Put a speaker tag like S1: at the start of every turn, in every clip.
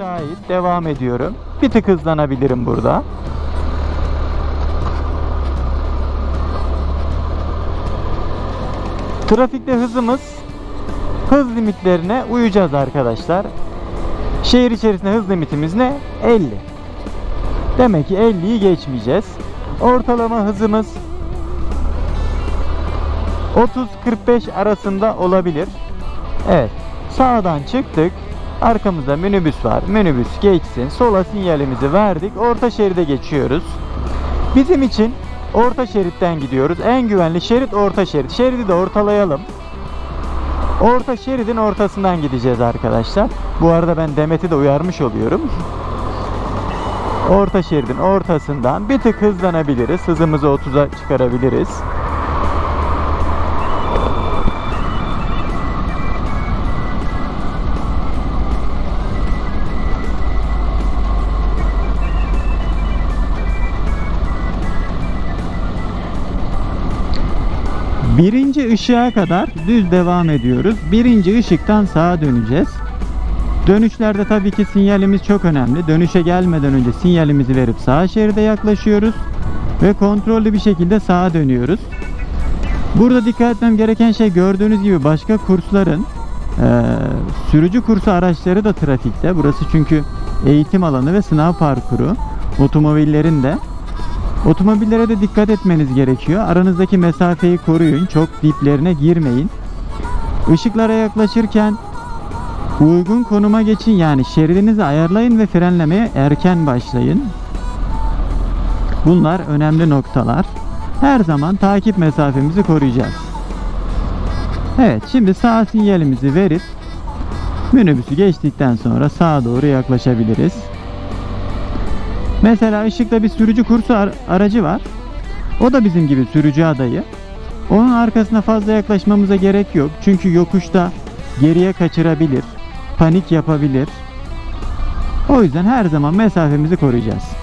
S1: şahit devam ediyorum. Bir tık hızlanabilirim burada. Trafikte hızımız hız limitlerine uyacağız arkadaşlar. Şehir içerisinde hız limitimiz ne? 50. Demek ki 50'yi geçmeyeceğiz. Ortalama hızımız 30-45 arasında olabilir. Evet. Sağdan çıktık. Arkamızda minibüs var. Minibüs geçsin. Sola sinyalimizi verdik. Orta şeride geçiyoruz. Bizim için orta şeritten gidiyoruz. En güvenli şerit orta şerit. Şeridi de ortalayalım. Orta şeridin ortasından gideceğiz arkadaşlar. Bu arada ben Demet'i de uyarmış oluyorum. Orta şeridin ortasından bir tık hızlanabiliriz. Hızımızı 30'a çıkarabiliriz. Birinci ışığa kadar düz devam ediyoruz. Birinci ışıktan sağa döneceğiz. Dönüşlerde tabii ki sinyalimiz çok önemli. Dönüşe gelmeden önce sinyalimizi verip sağ şeride yaklaşıyoruz. Ve kontrollü bir şekilde sağa dönüyoruz. Burada dikkat etmem gereken şey gördüğünüz gibi başka kursların eee, sürücü kursu araçları da trafikte. Burası çünkü eğitim alanı ve sınav parkuru. Otomobillerin de Otomobillere de dikkat etmeniz gerekiyor. Aranızdaki mesafeyi koruyun. Çok diplerine girmeyin. Işıklara yaklaşırken uygun konuma geçin. Yani şeridinizi ayarlayın ve frenlemeye erken başlayın. Bunlar önemli noktalar. Her zaman takip mesafemizi koruyacağız. Evet, şimdi sağ sinyalimizi verip minibüsü geçtikten sonra sağa doğru yaklaşabiliriz. Mesela ışıkta bir sürücü kursu ar- aracı var. O da bizim gibi sürücü adayı. Onun arkasına fazla yaklaşmamıza gerek yok. Çünkü yokuşta geriye kaçırabilir, panik yapabilir. O yüzden her zaman mesafemizi koruyacağız.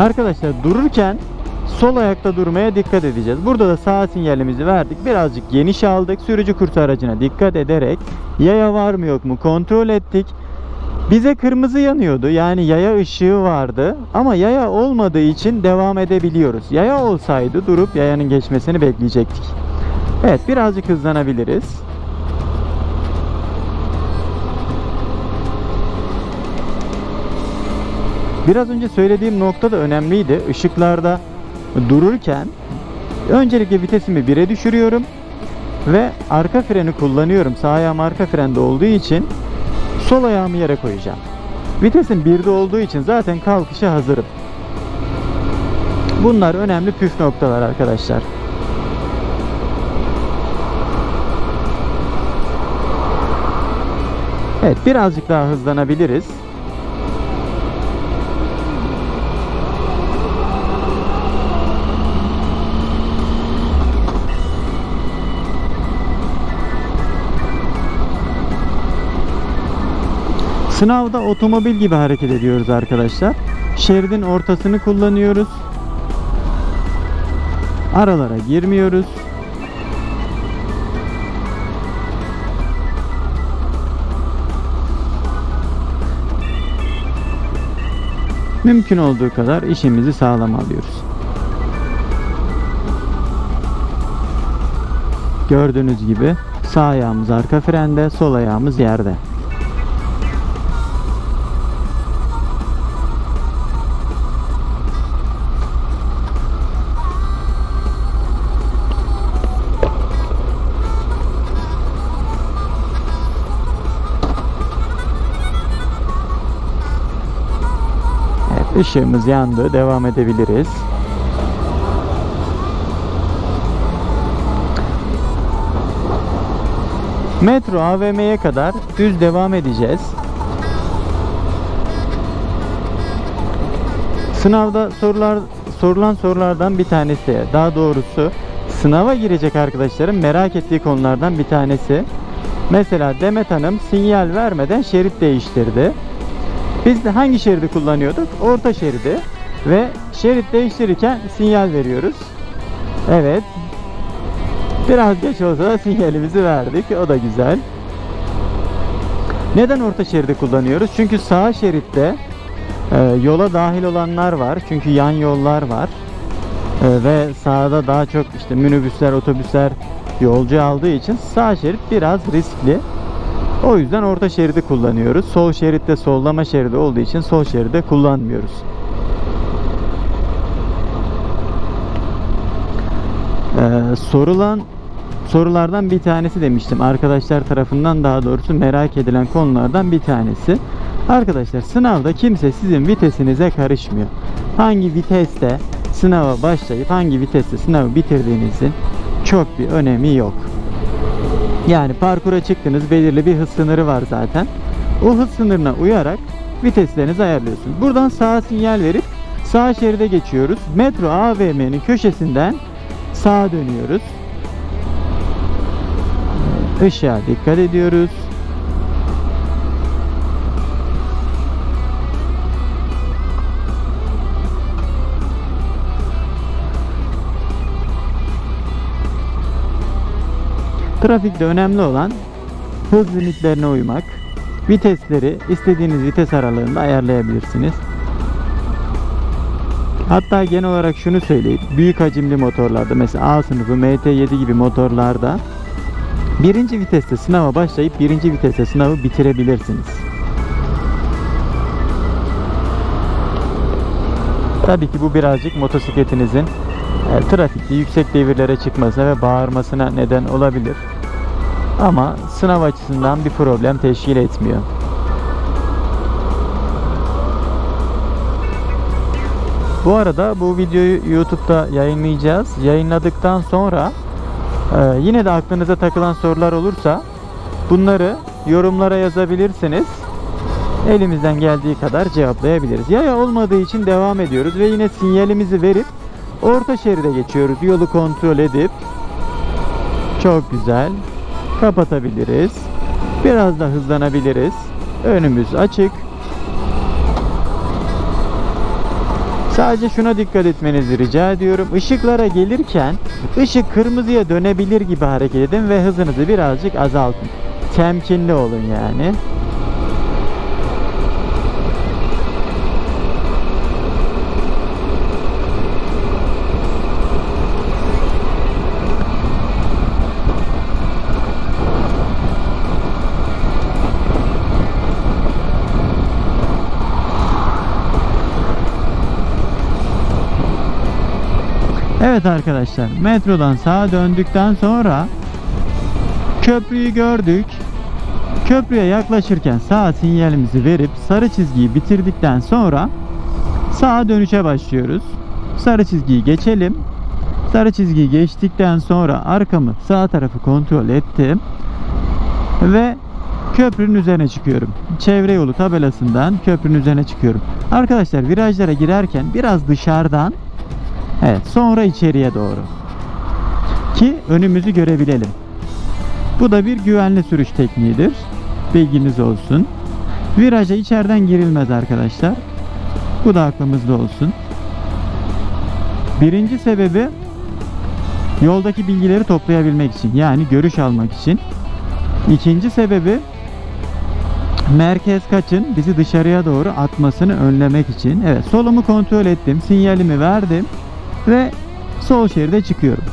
S1: Arkadaşlar dururken sol ayakta durmaya dikkat edeceğiz. Burada da sağ sinyalimizi verdik. Birazcık geniş aldık. Sürücü kursu dikkat ederek yaya var mı yok mu kontrol ettik. Bize kırmızı yanıyordu. Yani yaya ışığı vardı. Ama yaya olmadığı için devam edebiliyoruz. Yaya olsaydı durup yayanın geçmesini bekleyecektik. Evet birazcık hızlanabiliriz. Biraz önce söylediğim nokta da önemliydi. Işıklarda dururken öncelikle vitesimi 1'e düşürüyorum ve arka freni kullanıyorum. Sağ ayağım arka frende olduğu için sol ayağımı yere koyacağım. Vitesim 1'de olduğu için zaten kalkışa hazırım. Bunlar önemli püf noktalar arkadaşlar. Evet birazcık daha hızlanabiliriz. Sınavda otomobil gibi hareket ediyoruz arkadaşlar. Şeridin ortasını kullanıyoruz. Aralara girmiyoruz. Mümkün olduğu kadar işimizi sağlam alıyoruz. Gördüğünüz gibi sağ ayağımız arka frende, sol ayağımız yerde. Evet, ışığımız yandı. Devam edebiliriz. Metro AVM'ye kadar düz devam edeceğiz. Sınavda sorular sorulan sorulardan bir tanesi, daha doğrusu sınava girecek arkadaşların merak ettiği konulardan bir tanesi. Mesela Demet Hanım sinyal vermeden şerit değiştirdi. Biz de hangi şeridi kullanıyorduk? Orta şeridi. Ve şerit değiştirirken sinyal veriyoruz. Evet. Biraz geç olsa da sinyalimizi verdik. O da güzel. Neden orta şeridi kullanıyoruz? Çünkü sağ şeritte e, yola dahil olanlar var. Çünkü yan yollar var. E, ve sağda daha çok işte minibüsler, otobüsler yolcu aldığı için sağ şerit biraz riskli. O yüzden orta şeridi kullanıyoruz. Sol şeritte sollama şeridi olduğu için sol şeride kullanmıyoruz. Ee, sorulan sorulardan bir tanesi demiştim. Arkadaşlar tarafından daha doğrusu merak edilen konulardan bir tanesi. Arkadaşlar sınavda kimse sizin vitesinize karışmıyor. Hangi viteste sınava başlayıp hangi viteste sınavı bitirdiğinizin çok bir önemi yok. Yani parkura çıktınız belirli bir hız sınırı var zaten. O hız sınırına uyarak viteslerinizi ayarlıyorsunuz. Buradan sağa sinyal verip sağ şeride geçiyoruz. Metro AVM'nin köşesinden sağa dönüyoruz. Işığa dikkat ediyoruz. Trafikte önemli olan hız limitlerine uymak. Vitesleri istediğiniz vites aralığında ayarlayabilirsiniz. Hatta genel olarak şunu söyleyeyim. Büyük hacimli motorlarda mesela A sınıfı MT7 gibi motorlarda birinci viteste sınava başlayıp birinci viteste sınavı bitirebilirsiniz. Tabii ki bu birazcık motosikletinizin e, trafikte yüksek devirlere çıkmasına ve bağırmasına neden olabilir. Ama sınav açısından bir problem teşkil etmiyor. Bu arada bu videoyu YouTube'da yayınlayacağız. Yayınladıktan sonra e, yine de aklınıza takılan sorular olursa bunları yorumlara yazabilirsiniz. Elimizden geldiği kadar cevaplayabiliriz. Yaya olmadığı için devam ediyoruz ve yine sinyalimizi verip orta şeride geçiyoruz. Yolu kontrol edip çok güzel kapatabiliriz. Biraz da hızlanabiliriz. Önümüz açık. Sadece şuna dikkat etmenizi rica ediyorum. Işıklara gelirken ışık kırmızıya dönebilir gibi hareket edin ve hızınızı birazcık azaltın. Temkinli olun yani. Evet arkadaşlar metrodan sağa döndükten sonra köprüyü gördük. Köprüye yaklaşırken sağ sinyalimizi verip sarı çizgiyi bitirdikten sonra sağa dönüşe başlıyoruz. Sarı çizgiyi geçelim. Sarı çizgiyi geçtikten sonra arkamı sağ tarafı kontrol ettim. Ve köprünün üzerine çıkıyorum. Çevre yolu tabelasından köprünün üzerine çıkıyorum. Arkadaşlar virajlara girerken biraz dışarıdan Evet sonra içeriye doğru. Ki önümüzü görebilelim. Bu da bir güvenli sürüş tekniğidir. Bilginiz olsun. Viraja içeriden girilmez arkadaşlar. Bu da aklımızda olsun. Birinci sebebi yoldaki bilgileri toplayabilmek için. Yani görüş almak için. İkinci sebebi merkez kaçın bizi dışarıya doğru atmasını önlemek için. Evet solumu kontrol ettim. Sinyalimi verdim ve sol şeride çıkıyorum.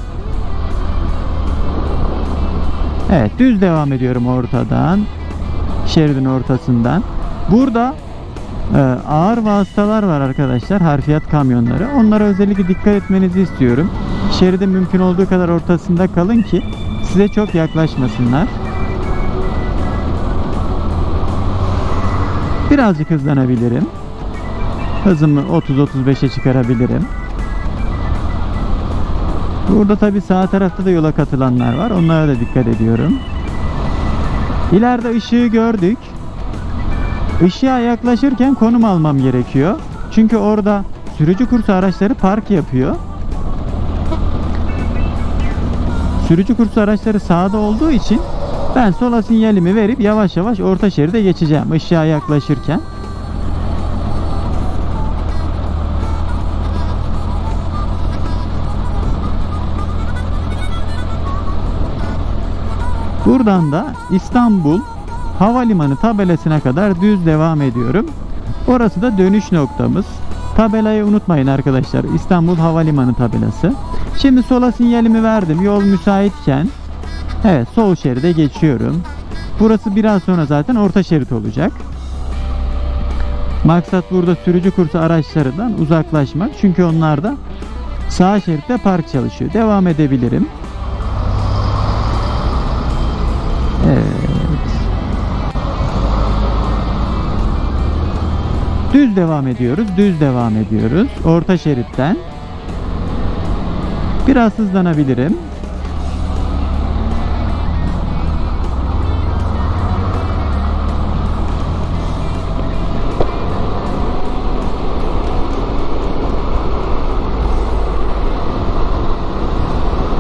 S1: Evet düz devam ediyorum ortadan. Şeridin ortasından. Burada e, ağır vasıtalar var arkadaşlar. Harfiyat kamyonları. Onlara özellikle dikkat etmenizi istiyorum. Şeridin mümkün olduğu kadar ortasında kalın ki size çok yaklaşmasınlar. Birazcık hızlanabilirim. Hızımı 30-35'e çıkarabilirim. Burada tabi sağ tarafta da yola katılanlar var. Onlara da dikkat ediyorum. İleride ışığı gördük. Işığa yaklaşırken konum almam gerekiyor. Çünkü orada sürücü kursu araçları park yapıyor. Sürücü kursu araçları sağda olduğu için ben sola sinyalimi verip yavaş yavaş orta şeride geçeceğim ışığa yaklaşırken. Buradan da İstanbul Havalimanı tabelasına kadar düz devam ediyorum. Orası da dönüş noktamız. Tabelayı unutmayın arkadaşlar. İstanbul Havalimanı tabelası. Şimdi sola sinyalimi verdim. Yol müsaitken evet sol şeride geçiyorum. Burası biraz sonra zaten orta şerit olacak. Maksat burada sürücü kursu araçlarından uzaklaşmak. Çünkü onlar da sağ şeritte park çalışıyor. Devam edebilirim. Düz devam ediyoruz. Düz devam ediyoruz. Orta şeritten. Biraz hızlanabilirim.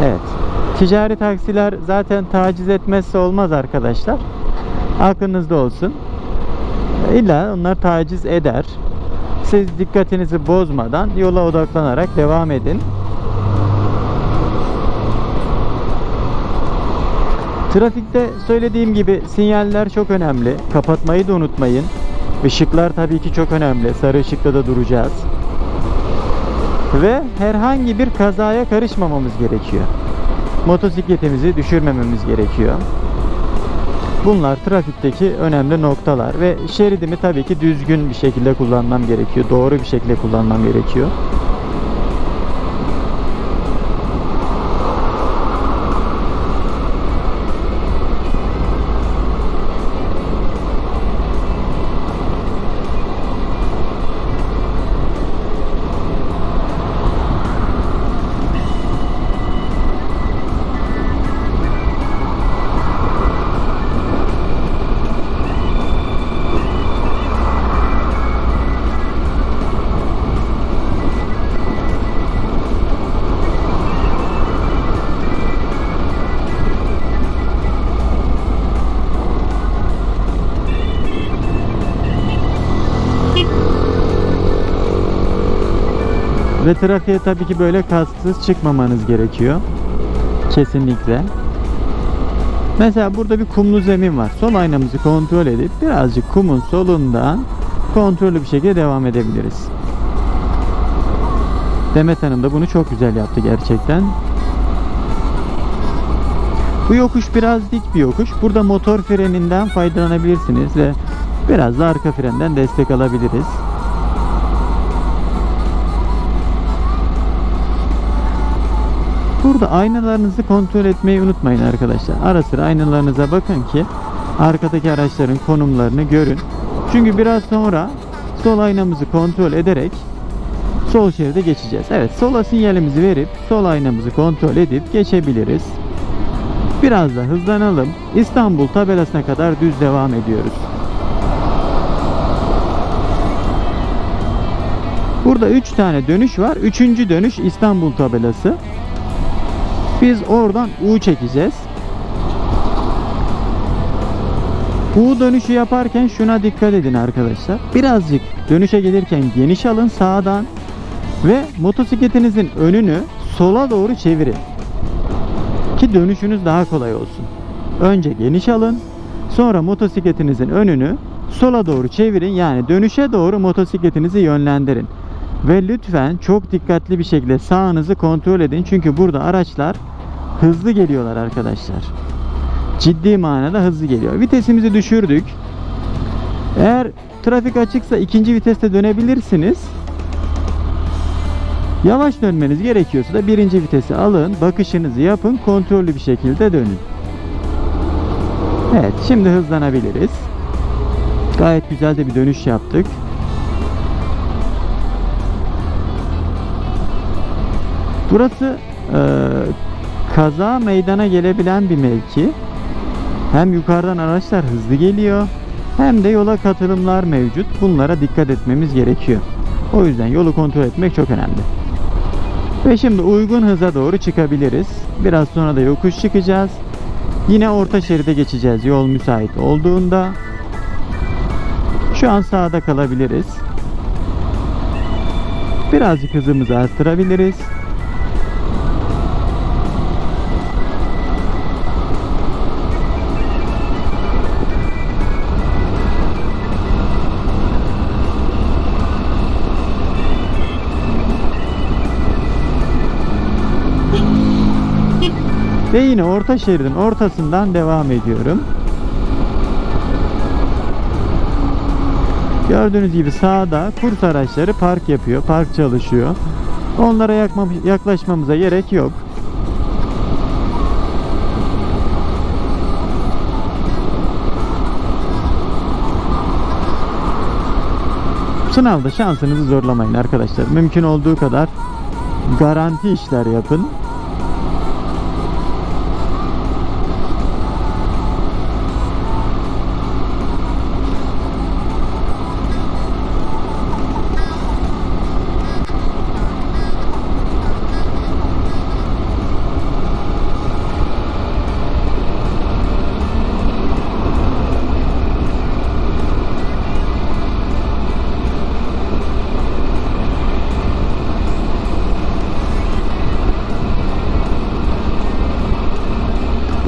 S1: Evet. Ticari taksiler zaten taciz etmezse olmaz arkadaşlar. Aklınızda olsun. İlla onlar taciz eder. Siz dikkatinizi bozmadan yola odaklanarak devam edin. Trafikte söylediğim gibi sinyaller çok önemli. Kapatmayı da unutmayın. Işıklar tabii ki çok önemli. Sarı ışıkta da duracağız. Ve herhangi bir kazaya karışmamamız gerekiyor. Motosikletimizi düşürmememiz gerekiyor. Bunlar trafikteki önemli noktalar ve şeridimi tabii ki düzgün bir şekilde kullanmam gerekiyor. Doğru bir şekilde kullanmam gerekiyor. Ve trafiğe tabii ki böyle kasksız çıkmamanız gerekiyor. Kesinlikle. Mesela burada bir kumlu zemin var. Sol aynamızı kontrol edip birazcık kumun solundan kontrollü bir şekilde devam edebiliriz. Demet Hanım da bunu çok güzel yaptı gerçekten. Bu yokuş biraz dik bir yokuş. Burada motor freninden faydalanabilirsiniz ve biraz da arka frenden destek alabiliriz. Burada aynalarınızı kontrol etmeyi unutmayın arkadaşlar. Ara sıra aynalarınıza bakın ki arkadaki araçların konumlarını görün. Çünkü biraz sonra sol aynamızı kontrol ederek sol şeride geçeceğiz. Evet sola sinyalimizi verip sol aynamızı kontrol edip geçebiliriz. Biraz da hızlanalım. İstanbul tabelasına kadar düz devam ediyoruz. Burada 3 tane dönüş var. Üçüncü dönüş İstanbul tabelası. Biz oradan U çekeceğiz. U dönüşü yaparken şuna dikkat edin arkadaşlar. Birazcık dönüşe gelirken geniş alın sağdan ve motosikletinizin önünü sola doğru çevirin. Ki dönüşünüz daha kolay olsun. Önce geniş alın, sonra motosikletinizin önünü sola doğru çevirin. Yani dönüşe doğru motosikletinizi yönlendirin. Ve lütfen çok dikkatli bir şekilde sağınızı kontrol edin. Çünkü burada araçlar hızlı geliyorlar arkadaşlar. Ciddi manada hızlı geliyor. Vitesimizi düşürdük. Eğer trafik açıksa ikinci viteste dönebilirsiniz. Yavaş dönmeniz gerekiyorsa da birinci vitesi alın, bakışınızı yapın, kontrollü bir şekilde dönün. Evet, şimdi hızlanabiliriz. Gayet güzel de bir dönüş yaptık. Burası e, kaza meydana gelebilen bir mevki. Hem yukarıdan araçlar hızlı geliyor hem de yola katılımlar mevcut. Bunlara dikkat etmemiz gerekiyor. O yüzden yolu kontrol etmek çok önemli. Ve şimdi uygun hıza doğru çıkabiliriz. Biraz sonra da yokuş çıkacağız. Yine orta şeride geçeceğiz yol müsait olduğunda. Şu an sağda kalabiliriz. Birazcık hızımızı arttırabiliriz. Ve yine orta şeridin ortasından devam ediyorum. Gördüğünüz gibi sağda kurs araçları park yapıyor, park çalışıyor. Onlara yaklaşmamıza gerek yok. Sınavda şansınızı zorlamayın arkadaşlar. Mümkün olduğu kadar garanti işler yapın.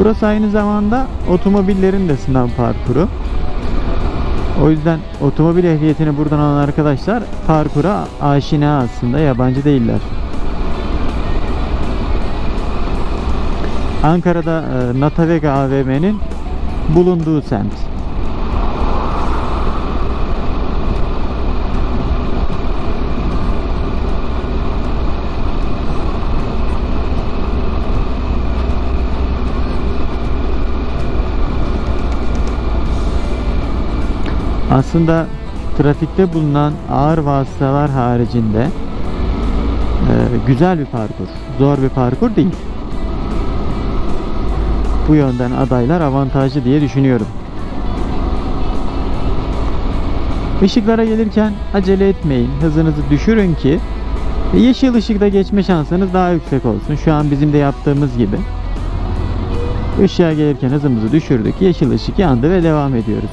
S1: Burası aynı zamanda otomobillerin de sınav parkuru. O yüzden otomobil ehliyetini buradan alan arkadaşlar parkura aşina aslında yabancı değiller. Ankara'da e, Natavega AVM'nin bulunduğu semt. Aslında trafikte bulunan ağır vasıtalar haricinde e, güzel bir parkur. Zor bir parkur değil. Bu yönden adaylar avantajlı diye düşünüyorum. Işıklara gelirken acele etmeyin. Hızınızı düşürün ki yeşil ışıkta geçme şansınız daha yüksek olsun. Şu an bizim de yaptığımız gibi. Işığa gelirken hızımızı düşürdük. Yeşil ışık yandı ve devam ediyoruz.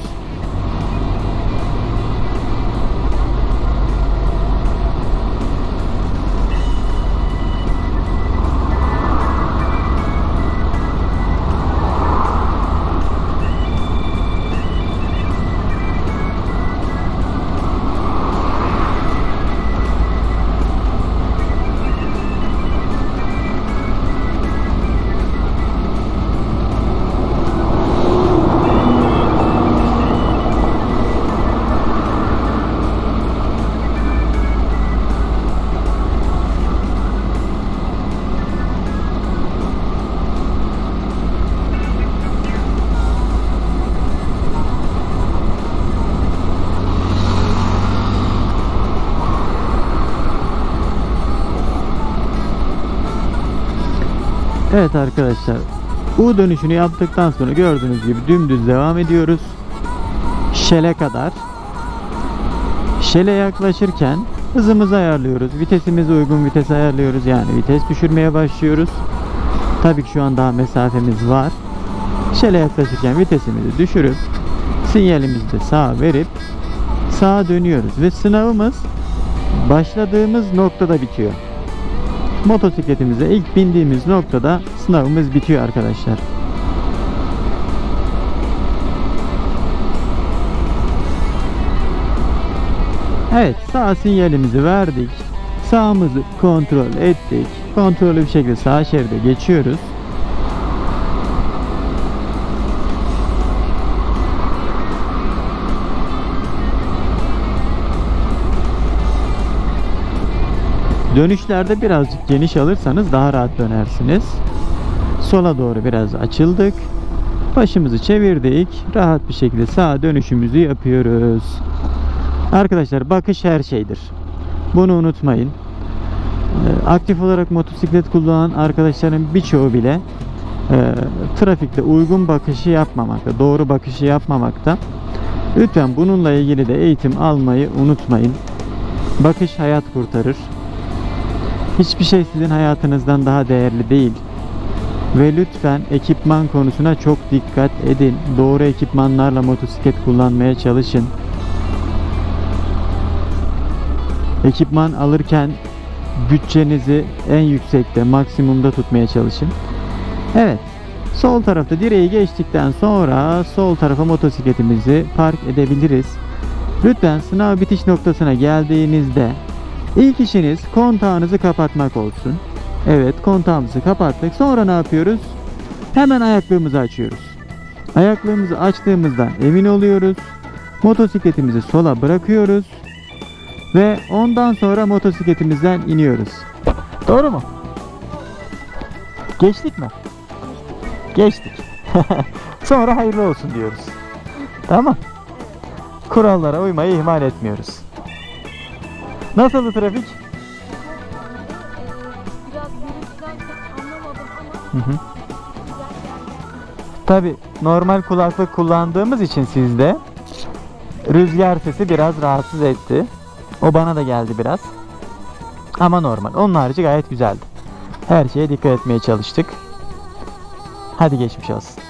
S1: Evet arkadaşlar U dönüşünü yaptıktan sonra gördüğünüz gibi dümdüz devam ediyoruz. Şele kadar. Şele yaklaşırken hızımızı ayarlıyoruz. Vitesimize uygun vites ayarlıyoruz. Yani vites düşürmeye başlıyoruz. Tabii ki şu an daha mesafemiz var. Şele yaklaşırken vitesimizi düşürüp sinyalimizi de sağa verip sağa dönüyoruz ve sınavımız başladığımız noktada bitiyor motosikletimize ilk bindiğimiz noktada sınavımız bitiyor arkadaşlar. Evet sağ sinyalimizi verdik. Sağımızı kontrol ettik. Kontrollü bir şekilde sağ şeride geçiyoruz. Dönüşlerde birazcık geniş alırsanız daha rahat dönersiniz. Sola doğru biraz açıldık. Başımızı çevirdik. Rahat bir şekilde sağa dönüşümüzü yapıyoruz. Arkadaşlar bakış her şeydir. Bunu unutmayın. Ee, Aktif olarak motosiklet kullanan arkadaşların birçoğu bile e, trafikte uygun bakışı yapmamakta, doğru bakışı yapmamakta. Lütfen bununla ilgili de eğitim almayı unutmayın. Bakış hayat kurtarır. Hiçbir şey sizin hayatınızdan daha değerli değil. Ve lütfen ekipman konusuna çok dikkat edin. Doğru ekipmanlarla motosiklet kullanmaya çalışın. Ekipman alırken bütçenizi en yüksekte, maksimumda tutmaya çalışın. Evet. Sol tarafta direği geçtikten sonra sol tarafa motosikletimizi park edebiliriz. Lütfen sınav bitiş noktasına geldiğinizde İlk işiniz kontağınızı kapatmak olsun. Evet kontağımızı kapattık. Sonra ne yapıyoruz? Hemen ayaklığımızı açıyoruz. Ayaklığımızı açtığımızdan emin oluyoruz. Motosikletimizi sola bırakıyoruz. Ve ondan sonra motosikletimizden iniyoruz. Doğru mu? Geçtik mi? Geçtik. sonra hayırlı olsun diyoruz. Tamam. Kurallara uymayı ihmal etmiyoruz. Nasıldı trafik?
S2: Biraz gürültüden çok anlamadım ama
S1: Hı hı.
S2: güzel geldi.
S1: Tabi normal kulaklık kullandığımız için sizde rüzgar sesi biraz rahatsız etti. O bana da geldi biraz. Ama normal. Onun harici gayet güzeldi. Her şeye dikkat etmeye çalıştık. Hadi geçmiş olsun.